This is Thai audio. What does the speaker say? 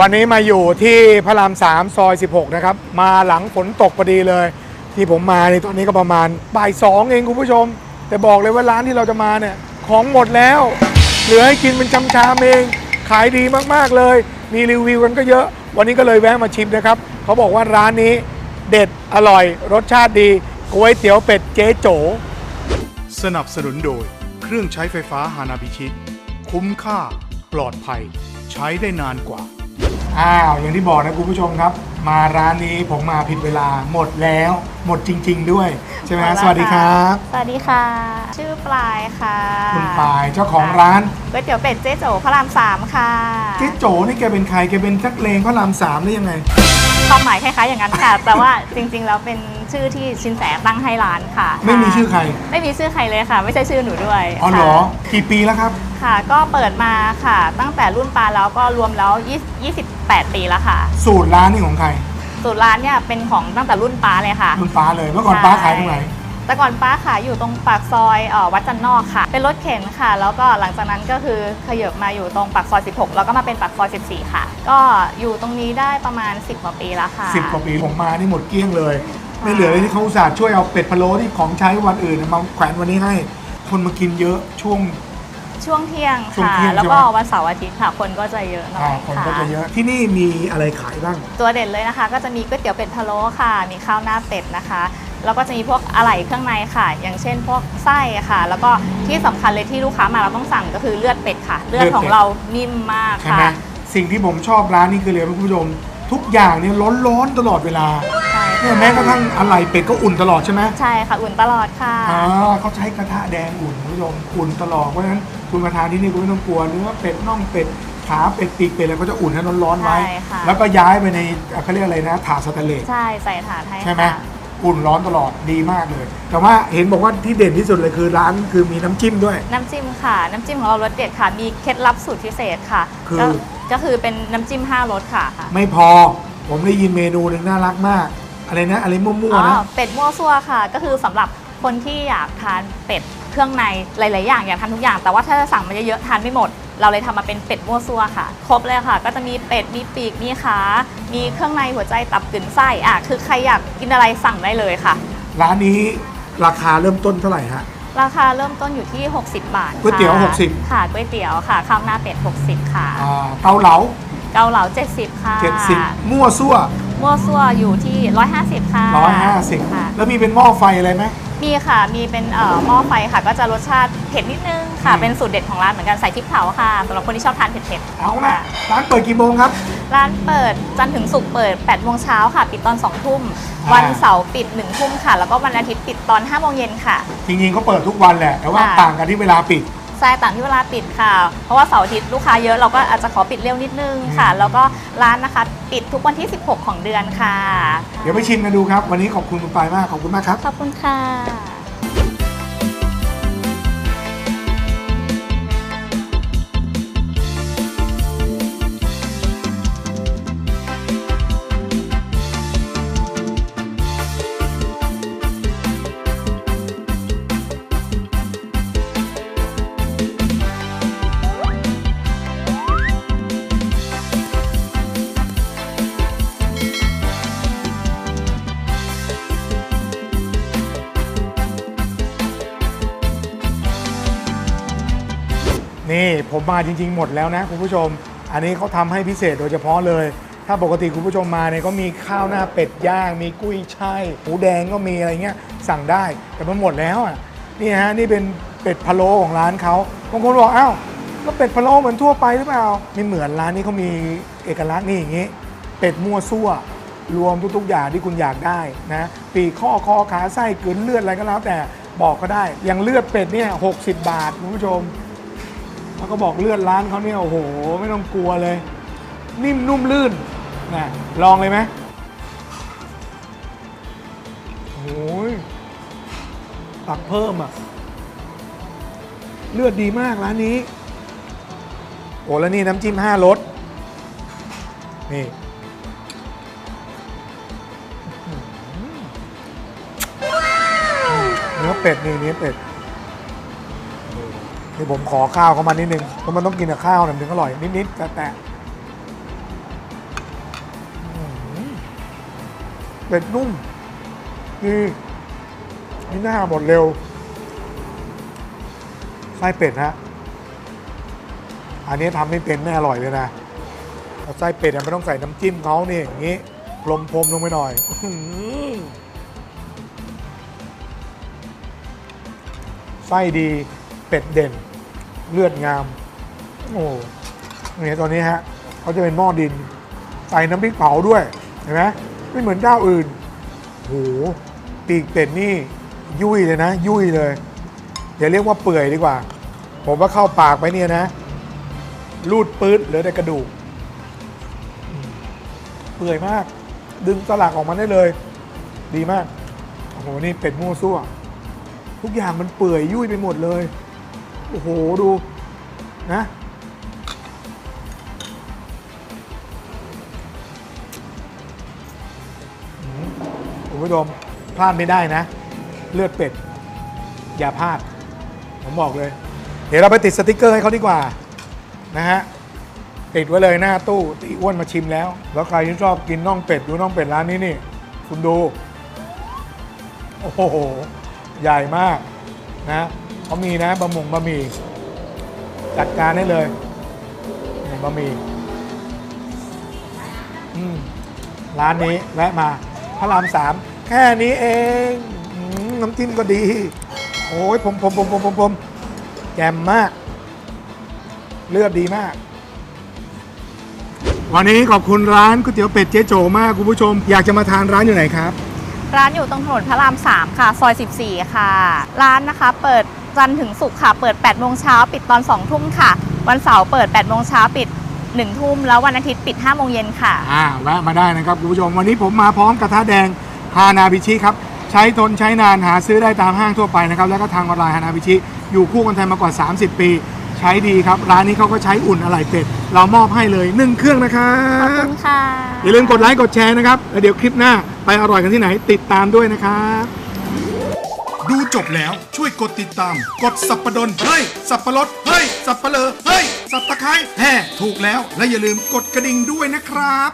วันนี้มาอยู่ที่พระรามสามซอย 16 นะครับ มาหลังฝนตกพอดีเลย ที่ผมมาในตอนนี้ก็ประมาณบ่ายสองเองคุณผู้ชม แต่บอกเลยว่าร้านที่เราจะมาเนี่ย ของหมดแล้ว เหลือให้กินเป็นชามชามๆเอง ขายดีมากๆเลย มีรีวิวกันก็เยอะ วันนี้ก็เลยแวะมาชิมนะครับ เขาบอกว่าร้านนี้เด็ดอร่อยรสชาติดีก๋วยเตี๋ยวเป็ดเจ๊โจ สนับสนุนโดย เครื่องใช้ไฟฟ้าฮานาบิชิ คุ้มค่า ปลอดภัย ใช้ได้นานกว่า อ้าวอย่างที่บอกนะคุณผู้ชมครับ มาร้านนี้ผมมาผิดเวลาหมดแล้ว หมดจริง ๆ ด้วย ใช่ไหมฮะสวัสดีครับ สวัสดีค่ะ ชื่อปลายค่ะคุณปายเจ้าของร้านก๋วยเตี๋ยวเป็ดเจ๊โจพระรามสามค่ะเจ๊โจนี่แกเป็นใครแกเป็นนักเลงพระรามสามได้ยังไง ความหมายคล้ายๆอย่างนั้นค่ะ แต่ว่าจริงๆแล้วเป็นชื่อที่ชินแสตั้งให้ร้านค่ะไม่มีชื่อใครไม่มีชื่อใครเลยค่ะ ไม่ใช่ชื่อหนูด้วยอ๋อเหรอค่ะกี่ปีแล้วครับ ค่ะ ก็เปิดมาค่ะ ตั้งแต่รุ่นปลาแล้วก็รวมแล้ว20 28ปีแล้วค่ะ สูตรร้านนี่ของใคร สูตรร้านเนี่ยเป็นของตั้งแต่รุ่นปลาเลยค่ะคุณป้าเลย เมื่อก่อนป้าขายตรงไหน แต่ก่อนป้าขายอยู่ตรงปากซอยเออวัดจันทร์นอกค่ะ เป็นรถเข็นค่ะ แล้วก็หลังจากนั้นก็คือขยับมาอยู่ตรงปากซอย 16 แล้วก็มาเป็นปากซอย 14 ค่ะ ก็อยู่ตรงนี้ได้ประมาณ 10กว่าปีแล้วค่ะสิบกว่าปีผมมานี่หมดเกลี้ยงเลย ไม่เหลือเลยที่เขาอุตส่าห์ช่วยเอาเป็ดพะโล้ที่ของใช้วันอื่นมาแขวนวันนี้ให้ คนมากินเยอะช่วง ช่วงเที่ยงช่วงค่ะ เที่ยงแล้วก็ใช่ไหม วันเสาร์อาทิตย์ค่ะ คนก็จะเยอะหน่ออ่ายคนก็ค่ะ จะเยอะที่นี่มีอะไรขายบ้าง ตัวเด่นเลยนะคะ ก็จะมีก๋วยเตี๋ยวเป็ดพะโล้ค่ะ มีข้าวหน้าเป็ดนะคะ แล้วก็จะมีพวกอะไหล่เครื่องในค่ะ อย่างเช่น พวกไส้ค่ะ แล้วก็ที่สำคัญเลยที่ลูกค้ามาเราต้องสั่งก็คือเลือดเป็ดค่ะ เลือดของเรานิ่มมากใช่ไหมค่ะ สิ่งที่ผมชอบร้านนี้คือเลยคุณผู้ชม ทุกอย่างเนี่ยร้อนๆตลอดเวลาใช่ เนี่ยแม้กระทั่งอะไรเป็ดก็อุ่นตลอดใช่ไหมใช่ค่ะอุ่นตลอดค่ะ อ่าเขาใช้กระทะแดงอุ่นคุณผู้ชมอุ่นตลอดเพราะฉะนั้นคุณมาทานที่นี่คุณไม่ต้องกลัวเนื้อเป็ดน่องเป็ดขาเป็ดปีกเป็ดอะไรก็จะอุ่นให้ร้อนๆไว้ ใช่ค่ะ แล้วก็ย้ายไปในเขาเรียกอะไรนะถาดสแตนเลส ใช่ใส่ถาดให้ใช่ไหมค่ะอุ่นร้อนตลอดดีมากเลย แต่ว่าเห็นบอกว่าที่เด่นที่สุดเลยคือร้านคือมีน้ำจิ้มด้วย น้ำจิ้มค่ะ น้ำจิ้มของเรารสเด็ดค่ะ มีเคล็ดลับสูตรพิเศษค่ะคือ ก็ก็คือเป็นน้ำจิ้ม5รสค่ะ ไม่พอผมได้ยินเมนูหนึ่งน่ารักมาก อะไรนะอะไรมั่วอ๋ๆนะอเป็ดมั่วซั่วค่ะ ก็คือสำหรับคนที่อยากทานเป็ดเครื่องในหลาย ๆ อย่างอยากทานทุกอย่าง แต่ว่าถ้าจะสั่งมาเยอะ ๆ ทานไม่หมด เราเลยทำมาเป็นเป็ดมั่วซั่วค่ะ ครบเลยค่ะ ก็จะมีเป็ด มีปีก มีขา มีเครื่องในหัวใจตับกึ่นไส้อะคือใครอยากกินอะไรสั่งได้เลยค่ะ ร้านนี้ราคาเริ่มต้นเท่าไหร่ฮะ ราคาเริ่มต้นอยู่ที่ 60 บาทก๋วยเตี๋ยวค่ะ60 ค่ะก๋วยเตี๋ยวค่ะข้าวหน้าเป็ด 60 ค่ะ อ่าเกาเหลาเกาเหลา70 ค่ะ 70มั่วซั่ว มั่วซั่วอยู่ที่ 150 ค่ะ150ค่ะ แล้วมีเป็นหม้อไฟอะไรไหม มีค่ะ มีเป็นเอ่อหม้อไฟค่ะ ก็จะรสชาติเผ็ดนิดนึงค่ะ อืม เป็นสูตรเด็ดของร้านเหมือนกันใส่พริกเผาค่ะสำหรับคนที่ชอบทานเผ็ดๆเอาละร้านเปิดกี่โมงครับร้านเปิดจันทร์ถึงศุกร์เปิด8โมงเช้าค่ะ ปิดตอน2ทุ่ม อ่า วันเสาร์ปิด1ทุ่มค่ะ แล้วก็วันอาทิตย์ปิดตอน5โมงเย็นค่ะ จริงๆเขาเปิดทุกวันแหละ แต่ว่าค่ะ ต่างกันที่เวลาปิด ใช่ต่างที่เวลาปิดค่ะ เพราะว่าเสาร์อาทิตย์ลูกค้าเยอะเราก็อาจจะขอปิดเร็วนิดนึงค่ะอืมแล้วก็ร้านนะคะ ปิดทุกวันที่ 16 ของเดือนค่ะ เดี๋ยวไปชิมกันดูครับ วันนี้ขอบคุณคุณปายมาก ขอบคุณมากครับ ขอบคุณค่ะ นี่ผมมาจริง ๆ หมดแล้วนะคุณผู้ชม อันนี้เขาทำให้พิเศษโดยเฉพาะเลย ถ้าปกติคุณผู้ชมมาเนี่ยก็มีข้าวหน้าเป็ดย่าง มีกุ้ยช่ายหมูแดงก็มีอะไรเงี้ยสั่งได้ แต่มันหมดแล้วอะนี่ฮะนี่เป็นเป็ดพะโล้ของร้านเขาบางคนบอกอ้าวแล้วเป็ดพะโล้เหมือนทั่วไปหรือเปล่าไม่เหมือนร้านนี้เขามีเอกลักษณ์นี่อย่างงี้ เป็ดมั่วซั่ว รวมทุกๆอย่างที่คุณอยากได้นะปีข้อคอขาไส้กลืนเลือดอะไรก็แล้วแต่บอกก็ได้อย่างเลือดเป็ดเนี่ยหกบาทคุณผู้ชม แล้วก็บอกเลือดร้านเขาเนี่ยโอ้โห ไม่ต้องกลัวเลย นิ่มนุ่มลื่นนะลองเลยไหมโอ้ยตักเพิ่มอะ เลือดดีมากร้านนี้ โอ้แล้วนี่น้ำจิ้มห้ารสนี่เนื้อเป็ดนี่เนื้อเป็ด เดี๋ยวผมขอข้าวเข้ามานิดนึงเพราะมันต้องกินกับข้าวหน่อยถึงอร่อยนิดๆแต่แต่เป็ดนุ่มนี่นี่หน้าหมดเร็วไส้เป็ดฮะอันนี้ทำไม่เป็นไม่อร่อยเลยนะไส้เป็ดไม่ต้องใส่น้ำจิ้มเขานี่อย่างนี้ลมพรมลงไปหน่อยไส้ดี เป็ดเด่น เลือดงาม โอ้เนี่ยตอนนี้ฮะเขาจะเป็นหม้อดิน ใส่น้ำพริกเผาด้วย เห็นไหมไม่เหมือนเจ้าอื่นโหปีกเป็ดนี่ ยุ่ยเลยนะ ยุ่ยเลยอย่าเรียกว่าเปื่อยดีกว่า ผมว่าเข้าปากไปเนี่ยนะ รูดปื๊ดเหลือแต่กระดูก เปื่อยมาก ดึงสลักออกมาได้เลย ดีมาก โอ้โห นี่เป็ดมั่ซั่ว ทุกอย่างมันเปื่อยยุ่ยไปหมดเลย โอ้โห ดูนะคุณผู้ชมพลาดไม่ได้นะ เลือดเป็ด อย่าพลาด ผมบอกเลย เดี๋ยวเราไปติดสติกเกอร์ให้เขาดีกว่า นะฮะ ติดไว้เลยหน้าตู้ตีอ้วนมาชิมแล้ว แล้วใครที่ชอบกินน่องเป็ด ดูน่องเป็ดร้านนี้นี่ คุณดู โอ้โห ใหญ่มากนะ เขามีนะบะหมงบะหมี่จัดการได้เลยนี่บะหมี่ร้านนี้แวะมาพระรามสามแค่นี้เองอน้ำจิ้มก็ดีโอ้ยผมผมผมผมผมผมแจ่มมาก เลือดดีมาก วันนี้ขอบคุณร้านก๋วยเตี๋ยวเป็ดเจ๊โจมากคุณผู้ชม อยากจะมาทานร้านอยู่ไหนครับ ร้านอยู่ตรงถนนพระราม 3 ค่ะ ซอย 14 ค่ะ ร้านนะคะ เปิดจันทร์ถึงศุกร์ค่ะ เปิด 8 โมงเช้า ปิดตอน 2 ทุ่มค่ะ วันเสาร์เปิด 8 โมงเช้า ปิด 1 ทุ่ม แล้ววันอาทิตย์ปิด 5 โมงเย็นค่ะ อ่าแวะมาได้นะครับคุณผู้ชม วันนี้ผมมาพร้อมกระทะแดงฮานาบิชิครับ ใช้ทนใช้นานหาซื้อได้ตามห้างทั่วไปนะครับ แล้วก็ทางออนไลน์ฮานาบิชิอยู่คู่คนไทยมากว่า 30 ปี ช้ดีครับ ร้านนี้เขาก็ใช้อุ่นอะไหล่เป็ดเรามอบให้เลย1เครื่องนะครัขอบคุบณค่ะ อย่าลืมกดไลค์กดแชร์นะครับ แล้วเดี๋ยวคลิปหน้าไปอร่อยกันที่ไหนติดตามด้วยนะครับ ดูจบแล้วช่วยกดติดตาม กดสับประดนเฮ้ย สับประรดเฮ้ย สับปะเลอเฮ้ย สับตะไคร้แห่ถูกแล้วและอย่าลืมกดกระดิ่งด้วยนะครับ